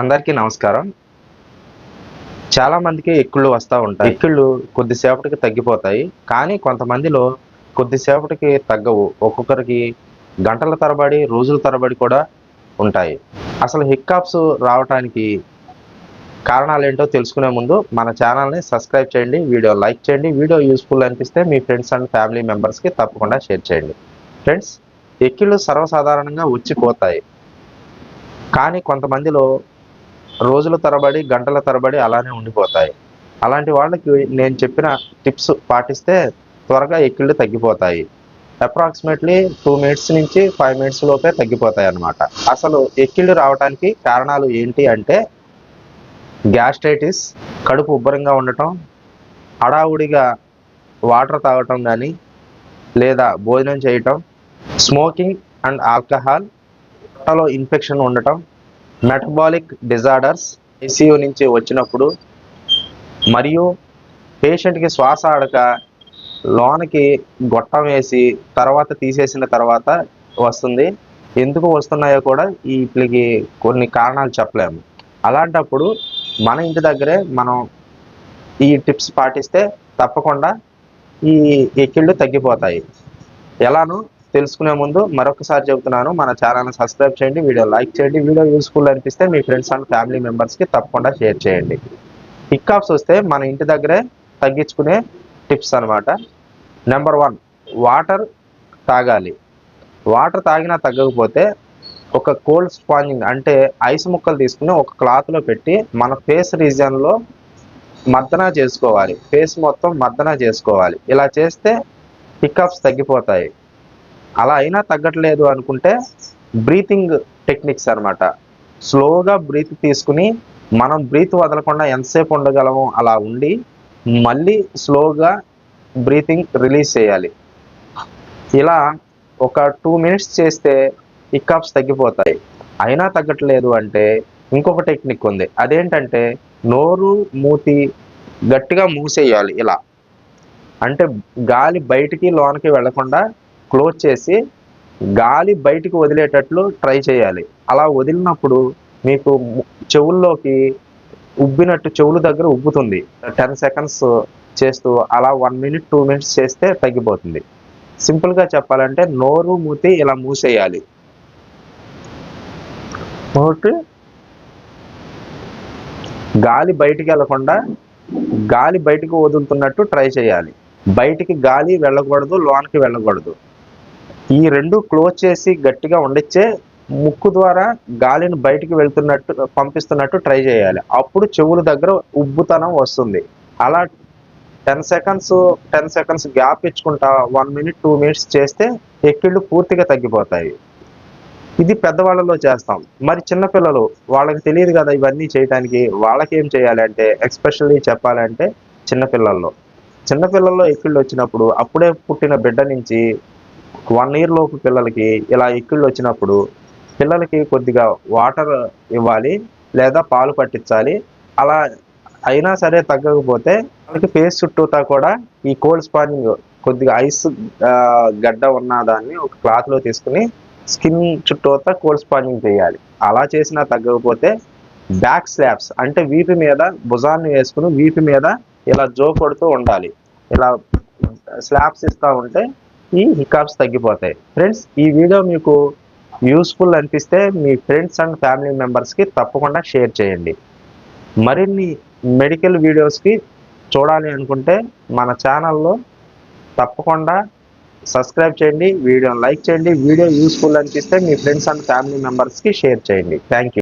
అందరికీ నమస్కారం. చాలా మందికి ఎక్కిళ్ళు వస్తూ ఉంటాయి. ఎక్కిళ్ళు కొద్దిసేపటికి తగ్గిపోతాయి. కానీ కొంతమందిలో కొద్దిసేపటికి తగ్గవు. ఒక్కొక్కరికి గంటల తరబడి రోజుల తరబడి కూడా ఉంటాయి. అసలు హిక్కాప్స్ రావటానికి కారణాలు ఏంటో తెలుసుకునే ముందు మన ఛానల్ని సబ్స్క్రైబ్ చేయండి వీడియో లైక్ చేయండి. వీడియో యూస్ఫుల్ అనిపిస్తే మీ ఫ్రెండ్స్ అండ్ ఫ్యామిలీ మెంబర్స్కి తప్పకుండా షేర్ చేయండి. ఫ్రెండ్స్ ఎక్కిళ్ళు సర్వసాధారణంగా వచ్చిపోతాయి. కానీ కొంతమందిలో రోజుల తరబడి గంటల తరబడి అలానే ఉండిపోతాయి. అలాంటి వాళ్ళకి నేను చెప్పిన టిప్స్ పాటిస్తే త్వరగా ఎక్కిళ్ళు తగ్గిపోతాయి. అప్రాక్సిమేట్లీ టూ మినిట్స్ నుంచి ఫైవ్ మినిట్స్ లోపే తగ్గిపోతాయి అన్నమాట. అసలు ఎక్కిళ్ళు రావడానికి కారణాలు ఏంటి అంటే గ్యాస్ట్రైటిస్ కడుపు ఉబ్బరంగా ఉండటం హడావుడిగా వాటర్ తాగటం కానీ లేదా భోజనం చేయటం స్మోకింగ్ అండ్ ఆల్కహాల్ పొట్టలో ఇన్ఫెక్షన్ ఉండటం మెటబాలిక్ డిజార్డర్స్ ఐసీయూ నుంచి వచ్చినప్పుడు మరియు పేషెంట్కి శ్వాస ఆడక లోనకి గొట్టం వేసి తర్వాత తీసేసిన తర్వాత వస్తుంది. ఎందుకు వస్తున్నాయో కూడా ఈ వీటికి కొన్ని కారణాలు చెప్పలేము. అలాంటప్పుడు మన ఇంటి దగ్గరే మనం ఈ టిప్స్ పాటిస్తే తప్పకుండా ఈ ఎక్కిళ్ళు తగ్గిపోతాయి. ఎలానో తెలుసుకునే ముందు మరొకసారి చెబుతున్నాను మన ఛానల్ని సబ్స్క్రైబ్ చేయండి వీడియో లైక్ చేయండి. వీడియో యూస్ఫుల్ అనిపిస్తే మీ ఫ్రెండ్స్ అండ్ ఫ్యామిలీ మెంబర్స్కి తప్పకుండా షేర్ చేయండి. హిక్కాప్స్ వస్తే మన ఇంటి దగ్గరే తగ్గించుకునే టిప్స్ అనమాట నెంబర్ వన్ వాటర్ తాగాలి. వాటర్ తాగినా తగ్గకపోతే ఒక కోల్డ్ స్పాంజింగ్ అంటే ఐస్ ముక్కలు తీసుకుని ఒక క్లాత్లో పెట్టి మన ఫేస్ రీజన్లో మర్దన చేసుకోవాలి. ఫేస్ మొత్తం మర్దన చేసుకోవాలి. ఇలా చేస్తే హిక్కాప్స్ తగ్గిపోతాయి. అలా అయినా తగ్గట్లేదు అనుకుంటే బ్రీతింగ్ టెక్నిక్స్ అన్నమాట. స్లోగా బ్రీత్ తీసుకుని మనం బ్రీత్ వదలకుండా ఎంతసేపు ఉండగలము అలా ఉండి మళ్ళీ స్లోగా బ్రీతింగ్ రిలీజ్ చేయాలి. ఇలా ఒక టూ మినిట్స్ చేస్తే హిక్కాప్స్ తగ్గిపోతాయి. అయినా తగ్గట్లేదు అంటే ఇంకొక టెక్నిక్ ఉంది. అదేంటంటే నోరు మూతి గట్టిగా మూసేయాలి ఇలా. అంటే గాలి బయటికి లోనకి వెళ్ళకుండా క్లోజ్ చేసి గాలి బయటికి వదిలేటట్లు ట్రై చేయాలి. అలా వదిలినప్పుడు మీకు చెవుల్లోకి ఉబ్బినట్టు చెవుల దగ్గర ఉబ్బుతుంది. టెన్ సెకండ్స్ చేస్తూ అలా వన్ మినిట్ టూ మినిట్స్ చేస్తే తగ్గిపోతుంది. సింపుల్గా చెప్పాలంటే నోరు మూతి ఇలా మూసేయాలి. నోటి గాలి బయటికి వెళ్ళకుండా గాలి బయటికి వదులుతున్నట్టు ట్రై చేయాలి. బయటికి గాలి వెళ్ళకూడదు లోనికి వెళ్ళకూడదు. ఈ రెండు క్లోజ్ చేసి గట్టిగా ఉండిచ్చే ముక్కు ద్వారా గాలిని బయటికి వెళ్తున్నట్టు పంపిస్తున్నట్టు ట్రై చేయాలి. అప్పుడు చెవుల దగ్గర ఉబ్బుతనం వస్తుంది. అలా ten seconds ten seconds gap ఇచ్చుకుంటా వన్ మినిట్ టూ మినిట్స్ చేస్తే ఎక్కిళ్ళు పూర్తిగా తగ్గిపోతాయి. ఇది పెద్దవాళ్ళలో చేస్తాం. మరి చిన్నపిల్లలు వాళ్ళకి తెలియదు కదా ఇవన్నీ చేయడానికి వాళ్ళకి ఏం చేయాలి అంటే ఎక్స్పెషల్లీ చెప్పాలంటే చిన్నపిల్లల్లో. చిన్నపిల్లల్లో ఎక్కిళ్ళు వచ్చినప్పుడు అప్పుడే పుట్టిన బిడ్డ నుంచి వన్ ఇయర్ లోపు పిల్లలకి ఇలా ఎక్కిళ్ళు వచ్చినప్పుడు పిల్లలకి కొద్దిగా వాటర్ ఇవ్వాలి లేదా పాలు పట్టించాలి. అలా అయినా సరే తగ్గకపోతే వాళ్ళకి ఫేస్ చుట్టూతా కూడా ఈ కోల్డ్ స్పానింగ్ కొద్దిగా ఐస్ గడ్డ ఉన్న దాన్ని ఒక క్లాత్లో తీసుకుని స్కిన్ చుట్టూతా కోల్డ్ స్పానింగ్ చేయాలి. అలా చేసినా తగ్గకపోతే బ్యాక్ స్లాబ్స్ అంటే వీపు మీద భుజాన్ని వేసుకుని వీపు మీద ఇలా జో కొడుతూ ఉండాలి. ఇలా స్లాబ్స్ ఇస్తూ ఉంటే ఈ హికాప్స్ తగ్గిపోతాయి. ఫ్రెండ్స్ ఈ వీడియో మీకు యూస్ఫుల్ అనిపిస్తే మీ ఫ్రెండ్స్ అండ్ ఫ్యామిలీ మెంబర్స్కి తప్పకుండా షేర్ చేయండి. మరిన్ని మెడికల్ వీడియోస్కి చూడాలి అనుకుంటే మన ఛానల్లో తప్పకుండా సబ్స్క్రైబ్ చేయండి వీడియోని లైక్ చేయండి వీడియో యూస్ఫుల్ అనిపిస్తే మీ ఫ్రెండ్స్ అండ్ ఫ్యామిలీ మెంబర్స్కి షేర్ చేయండి. Thank you